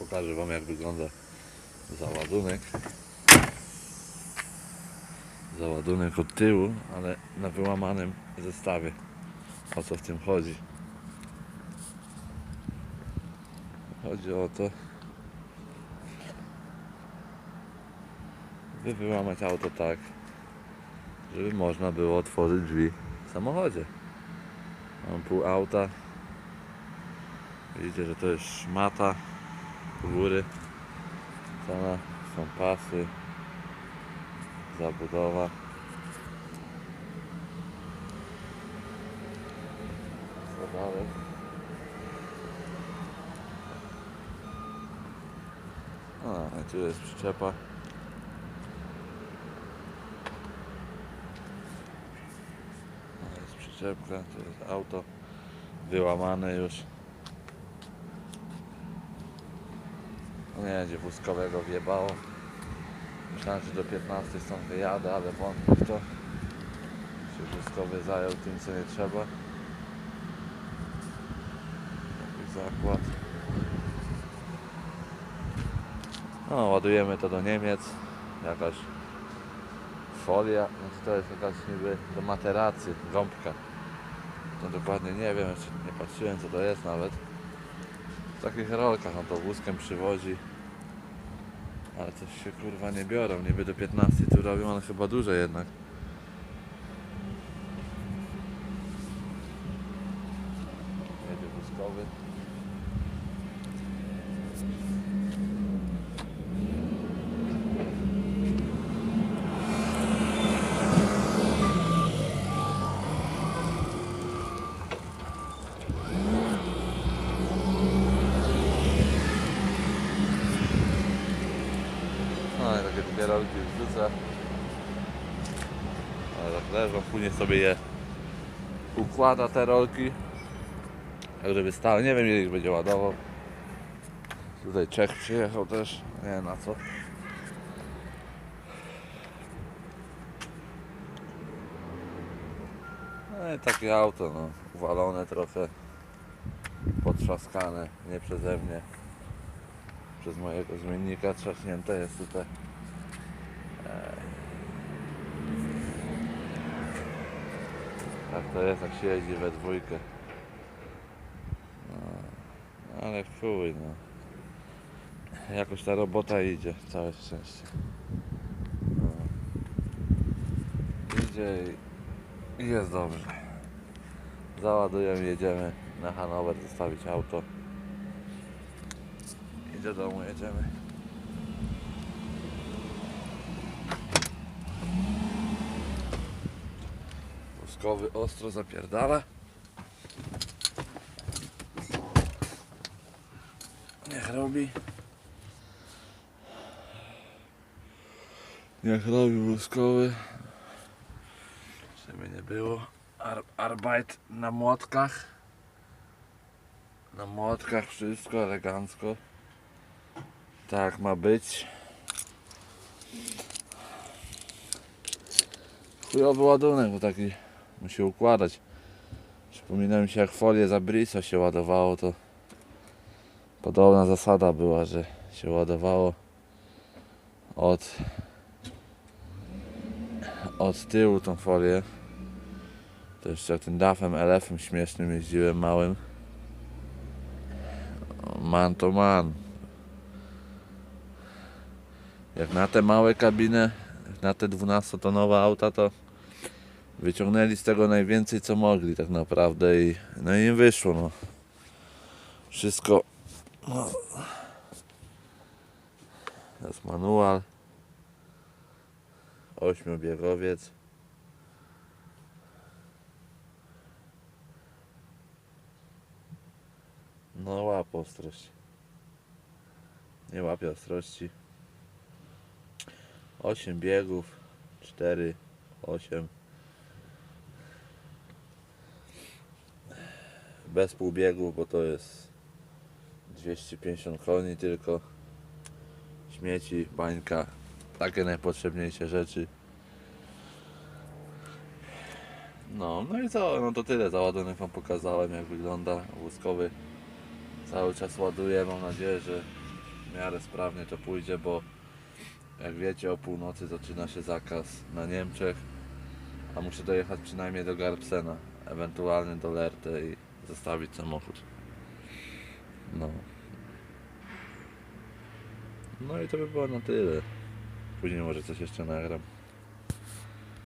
Pokażę Wam jak wygląda załadunek. Załadunek od tyłu, ale na wyłamanym zestawie. O co w tym chodzi? Chodzi o to, by wyłamać auto tak, żeby można było otworzyć drzwi w samochodzie. Mam pół auta. Widzicie, że to jest szmata góry. Cena są pasy. Zabudowa. Co dalej? A, tu jest przyczepa. Jest przyczepka, to jest auto wyłamane już. Nie, gdzie wózkowego wjebało. Myślałem, że do 15 stąd wyjadę, ale wątpię w to. Się wózkowy zajął tym, co nie trzeba. Jakiś zakład. No, ładujemy to do Niemiec. Jakaś folia, znaczy to jest jakaś niby do materacy, gąbka. No dokładnie nie wiem, jeszcze nie patrzyłem co to jest nawet. W takich rolkach on to wózkiem przywozi. Ale coś się kurwa nie biorą, niby do 15 tu robią, ale chyba duże jednak. Jedzie wózkowy. No i takie dwie rolki wrzucę. Ale tak leżą, później sobie je układa te rolki. Tak żeby stały. Nie wiem ile ich będzie ładował. Tutaj Czech przyjechał też. Nie wiem na co. No i takie auto no. Uwalone trochę. Potrzaskane. Nie przeze mnie przez mojego zmiennika trzaśnięte jest tutaj. Tak to jest, jak się jeździ we dwójkę. No, ale chuj, no. Jakoś ta robota idzie, całe szczęście. No. Idzie i jest dobrze. Załaduję, jedziemy na Hanower zostawić auto. I do domu jedziemy. Wózkowy ostro zapierdala. Niech robi. Niech robi wózkowy. Żeby nie było. Ar arbeit na młotkach. Na młotkach wszystko elegancko. Tak ma być. Chujowy ładunek, bo taki musi układać. Przypomina mi się jak folię za brisa się ładowało, to podobna zasada była, że się ładowało od od tyłu tą folię. To jeszcze tym dafem LF-em śmiesznym jeździłem małym. Man to man. Jak na te małe kabiny, na te 12-tonowe auta, to wyciągnęli z tego najwięcej co mogli tak naprawdę i no i im wyszło no. Wszystko no. Jest manual. Ośmiobiegowiec. No łap ostrość. Nie łapie ostrości. 8 biegów. 4 8 bez półbiegu bo to jest 250 koni tylko. Śmieci, bańka takie najpotrzebniejsze rzeczy. No, no i co, no to tyle. Załadunek wam pokazałem jak wygląda wózkowy. Cały czas ładuje, mam nadzieję, że w miarę sprawnie to pójdzie, bo jak wiecie o północy zaczyna się zakaz na Niemczech, a muszę dojechać przynajmniej do Garbsena, ewentualnie do Lerte i zostawić samochód. No. No i to by było na tyle. Później może coś jeszcze nagram.